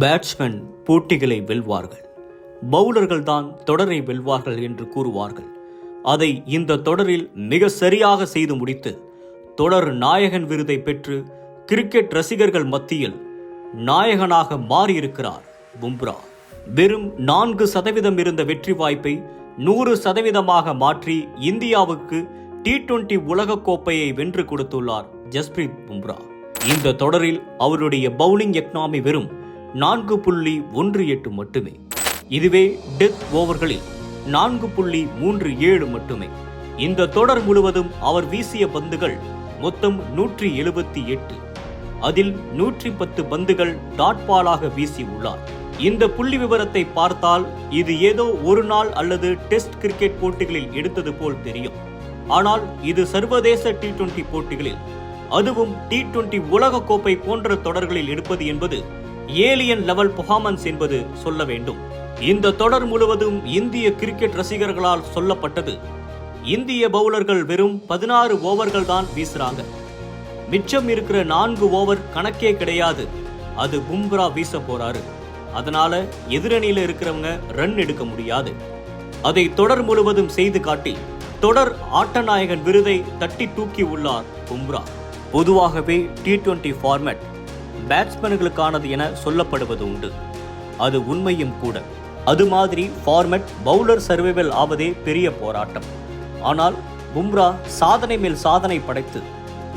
Batsman போட்டிகளை வெல்வார்கள். பவுலர்கள் தான் தொடரை வெல்வார்கள் என்று கூறுவார்கள். அதை இந்த தொடரில் மிக சரியாக செய்து முடித்து தொடர் நாயகன் விருதை பெற்று கிரிக்கெட் ரசிகர்கள் மத்தியில் நாயகனாக மாறியிருக்கிறார் பும்ரா. வெறும் நான்கு சதவீதம் இருந்த வெற்றி வாய்ப்பை நூறு சதவீதமாக மாற்றி இந்தியாவுக்கு டி டுவெண்டி உலகக்கோப்பையை வென்று கொடுத்துள்ளார் ஜஸ்பிரீத் பும்ரா. இந்த தொடரில் அவருடைய பவுலிங் எக்னாமி வெறும் நான்கு புள்ளி ஒன்று எட்டு மட்டுமே. இதுவே டெத் ஓவர்களில் நான்கு புள்ளி மூன்று ஏழு மட்டுமே. இந்த தொடர் முழுவதும் அவர் வீசிய பந்துகள் மொத்தம் நூற்றி எழுபத்தி எட்டு. அதில் நூற்றி பத்து பந்துகள் டாட் பாலாக வீசி உள்ளார். இந்த புள்ளி விவரத்தை பார்த்தால் இது ஏதோ ஒரு நாள் அல்லது டெஸ்ட் கிரிக்கெட் போட்டிகளில் எடுத்தது போல் தெரியும். ஆனால் இது சர்வதேச டி டுவெண்டி போட்டிகளில் அதுவும் டி டுவெண்டி உலக கோப்பை போன்ற தொடர்களில் எடுப்பது என்பது ஏலியன் லெவல் பெர்ஃபார்மன்ஸ் என்பது சொல்ல வேண்டும். இந்த தொடர் முழுவதும் இந்திய கிரிக்கெட் ரசிகர்களால் சொல்லப்பட்டது. இந்திய பவுலர்கள் வெறும் பதினாறு ஓவர்கள் தான் வீசுறாங்க. மிச்சம் இருக்கிற நான்கு ஓவர் கணக்கே கிடையாது. அது பும்ரா வீச போறாரு. அதனால எதிரணியில இருக்கிறவங்க ரன் எடுக்க முடியாது. அதை தொடர் முழுவதும் செய்து காட்டி தொடர் ஆட்டநாயகன் விருதை தட்டி தூக்கி உள்ளார் பும்ரா. பொதுவாகவே டி டுவெண்டி ஃபார்மேட் பேட்ஸ்மேன்களுக்கானது என சொல்லப்படுவது உண்டு அது உண்மையும் கூட. அது மாதிரி ஃபார்மெட் பவுலர் சர்வைவல் ஆவதே பெரிய போராட்டம். ஆனால் பும்ரா சாதனை மேல் சாதனை படைத்து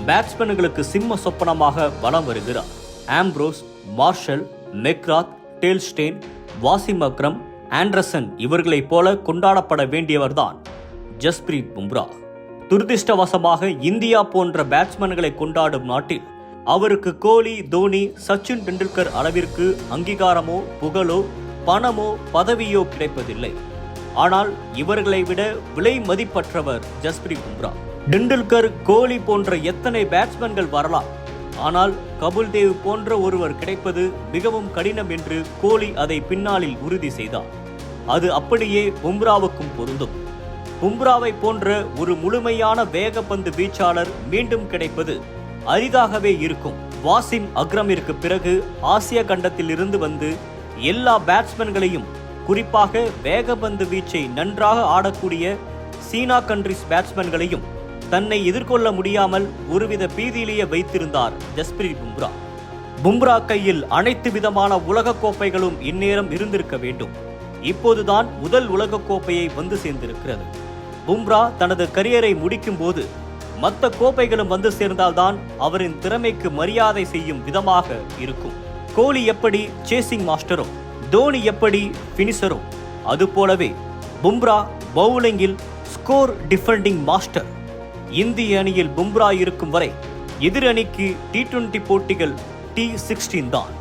பேட்ஸ்மேன்களுக்கு சிம்ம சொப்பனமாக வலம் வருகிறார். Ambrose Marshall McGrath Dale Steyn Wasim Akram Anderson இவர்களைப் போல கொண்டாடப்பட வேண்டியவர்தான் ஜஸ்பிரீத் பும்ரா துரதிர்ஷ்டவசமாக இந்தியா போன்ற பேட்ஸ்மேன்களை கொண்டாடும் நாட்டில் அவருக்கு கோலி தோனி சச்சின் டெண்டுல்கர் அளவிற்கு அங்கீகாரமோ புகழோ பணமோ பதவியோ கிடைப்பதில்லை. ஆனால் இவர்களை விட விலை மதிப்பற்றவர் ஜஸ்பிரீத் பும்ரா. டெண்டுல்கர் கோலி போன்ற எத்தனை பேட்ஸ்மேன்கள் வரலாம்? ஆனால் கபுல் தேவ் போன்ற ஒருவர் கிடைப்பது மிகவும் கடினம் என்று கோலி அதை பின்னாளில் உறுதி செய்தார். அது அப்படியே பும்ராவுக்கும் பொருந்தும். பும்ராவை போன்ற ஒரு முழுமையான வேகப்பந்து வீச்சாளர் மீண்டும் கிடைப்பது அரிதாகவே இருக்கும். வாசிம் அக்ரமிற்கு பிறகு ஆசிய கண்டத்தில் இருந்து வந்து எல்லா பேட்ஸ்மேன்களையும் குறிப்பாக வேகபந்து வீச்சை நன்றாக ஆடக்கூடிய சீனா கண்ட்ரிஸ் பேட்ஸ்மேன்களையும் தன்னை எதிர்கொள்ள முடியாமல் ஒருவித பீதியிலேயே வைத்திருந்தார் ஜஸ்பிரீத் பும்ரா. பும்ரா கையில் அனைத்து விதமான உலகக் கோப்பைகளும் இந்நேரம் இருந்திருக்க வேண்டும். இப்போதுதான் முதல் உலகக் கோப்பையை வந்து சேர்ந்திருக்கிறது. பும்ரா தனது கரியரை முடிக்கும் போது மற்ற கோப்பைகளும் வந்து சேர்ந்தால்தான் அவரின் திறமைக்கு மரியாதை செய்யும் விதமாக இருக்கும். கோலி எப்படி சேசிங் மாஸ்டரோ தோனி எப்படி பினிஷரோ அதுபோலவே பும்ரா பவுலிங்கில் ஸ்கோர் டிஃபெண்டிங் மாஸ்டர் இந்திய அணியில் பும்ரா இருக்கும் வரை எதிர் அணிக்கு டி டுவெண்டி போட்டிகள் டி சிக்ஸ்டீன் தான்.